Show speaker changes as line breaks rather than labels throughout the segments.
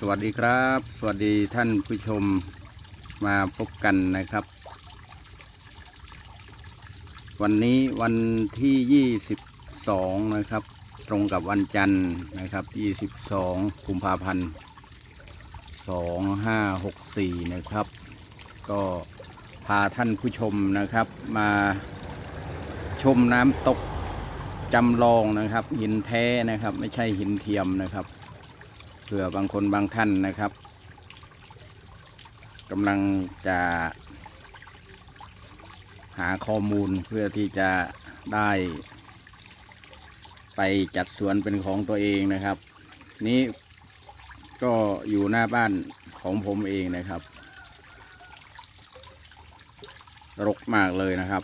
สวัสดีครับ สวัสดีท่านผู้ชมมาพบกันนะครับ วันนี้วันที่ 22 นะครับ ตรงกับวันจันทร์นะครับ 22กุมภาพันธ์ 2564 นะครับ ก็พาท่านผู้ชมนะครับมาชมน้ำตกจำลองนะครับ หินแท้นะครับ ไม่ใช่หินเทียมนะครับ เผื่อบางคนบางท่านนะครับกำลังจะหาข้อมูลเพื่อที่จะได้ ไปจัดสวนเป็นของตัวเองนะครับ นี้ก็อยู่หน้าบ้านของผมเองนะครับรกมากเลยนะครับ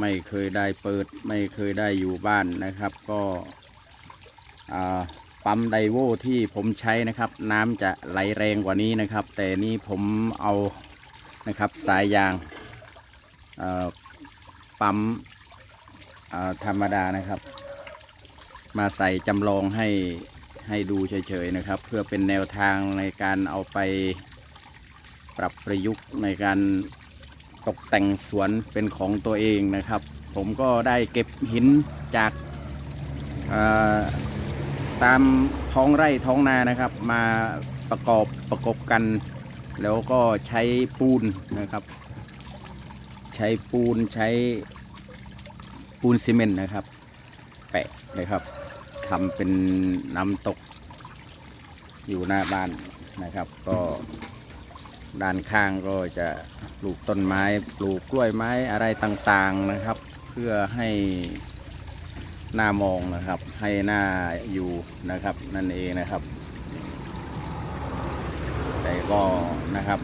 ไม่เคยได้เปิด ไม่เคยได้อยู่บ้านนะครับ ก็อ่า ปั๊มไดโวที่ผมใช้นะครับ น้ำจะไหลแรงกว่านี้นะครับ แต่นี่ผมเอานะครับสายยางปั๊มธรรมดานะครับ มาใส่จำลองให้ให้ดูเฉยๆนะครับ เพื่อเป็นแนวทางในการเอาไปปรับประยุกต์ในการตกแต่งสวนเป็นของตัวเองนะครับ ผมก็ได้เก็บหินจาก ตามท้องไร่ท้องนานะครับ มาประกอบประกบกัน แล้วก็ใช้ปูนนะครับ ใช้ปูนใช้ปูนซีเมนต์นะครับ แปะนะครับทำเป็นน้ำตกอยู่หน้าบ้านนะครับ ก็ด้านข้างก็จะปลูกต้นไม้ ปลูกกล้วยไม้อะไรต่างๆนะครับ เพื่อให้ หน้ามองนะครับ ให้หน้าอยู่นะครับ นั่นเองนะครับ แต่ก็นะครับ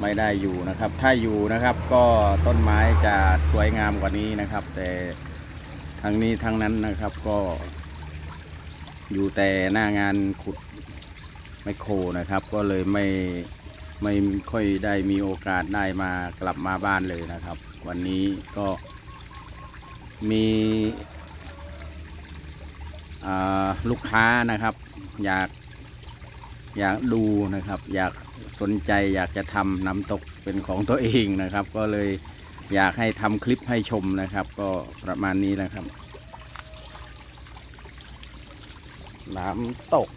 ไม่ได้อยู่นะครับ ถ้าอยู่นะครับ ก็ต้นไม้จะสวยงามกว่านี้นะครับ แต่ทั้งนี้ทั้งนั้นนะครับก็ อยู่แต่หน้างานขุดไมโครนะครับ ก็เลยไม่ไม่ค่อยได้มีโอกาสได้มากลับมาบ้านเลยนะครับ วันนี้ก็มี ลูกค้านะครับ อยากอยากดูนะครับ อยากสนใจอยากจะทำน้ำตกเป็นของตัวเองนะครับ ก็เลยอยากให้ทำคลิปให้ชมนะครับ ก็ประมาณนี้นะครับ น้ำตก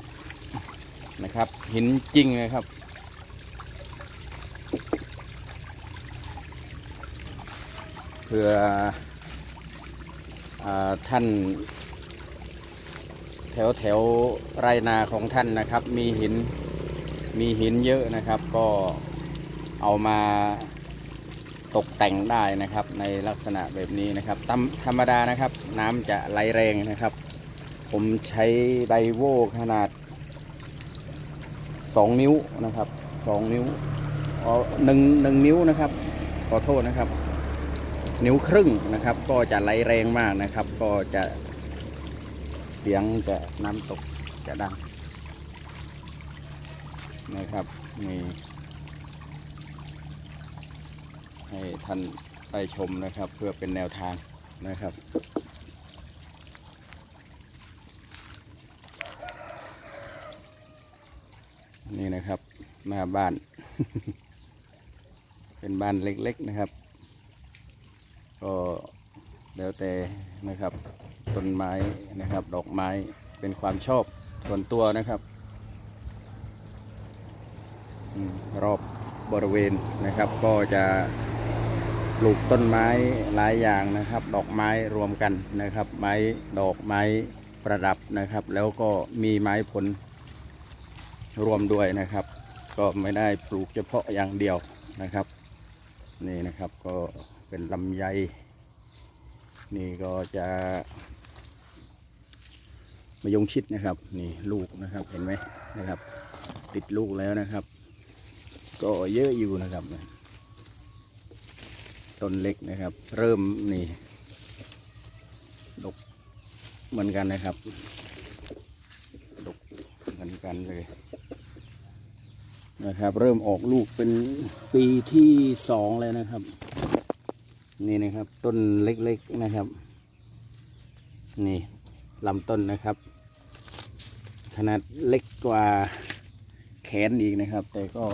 นะครับหินจริงนะครับเพื่ออท่าน แถวแถวไรนาของท่านนะครับ มีหินมีหินเยอะนะครับ ก็เอามาตกแต่งได้นะครับ ในลักษณะแบบนี้นะครับตามธรรมดานะครับ น้ำจะไหลแรงนะครับ ผมใช้ไดโวขนาด 2 นิ้วนะครับ 2 นิ้วอ๋อหนึ่งหนึ่งนิ้วนะครับขอโทษนะครับ นิ้วครึ่งนะครับ ก็จะไหลแรงมากนะครับ ก็จะ เสียงจะน้ำตกจะดังนะครับนี่ให้ท่านได้ชมนะครับเพื่อเป็นแนวทางนะครับ นี่นะครับหน้าบ้าน เป็นบ้านเล็กๆนะครับ ก็แล้วแต่นะครับ ต้นไม้นะครับ ดอกไม้เป็นความชอบส่วนตัวนะครับรอบบริเวณนะครับ ก็จะปลูกต้นไม้หลายอย่างนะครับ ดอกไม้รวมกันนะครับ ไม้ดอกไม้ประดับนะครับ แล้วก็มีไม้ผลรวมด้วยนะครับ ก็ไม่ได้ปลูกเฉพาะอย่างเดียวนะครับ นี่นะครับก็เป็นลำไย นี่ก็จะ มายงชิดนะครับ นี่ลูกนะครับเห็นไหมนะครับ ติดลูกแล้วนะครับ ก็เยอะอยู่นะครับต้นเล็กนะครับ เริ่มนี่ดกเหมือนกันนะครับดกเหมือนกันเลยนะครับ เริ่มออกลูกเป็นปีที่สองเลยนะครับ นี่นะครับต้นเล็กๆนะครับ นี่ ลำต้นนะครับ ขนาดเล็กกว่าแขนอีกนะครับ แต่ก็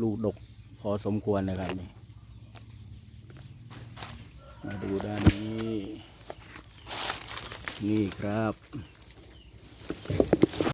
ลูกดกพอสมควรนะครับนี่มาดูด้านนี้ นี่ครับ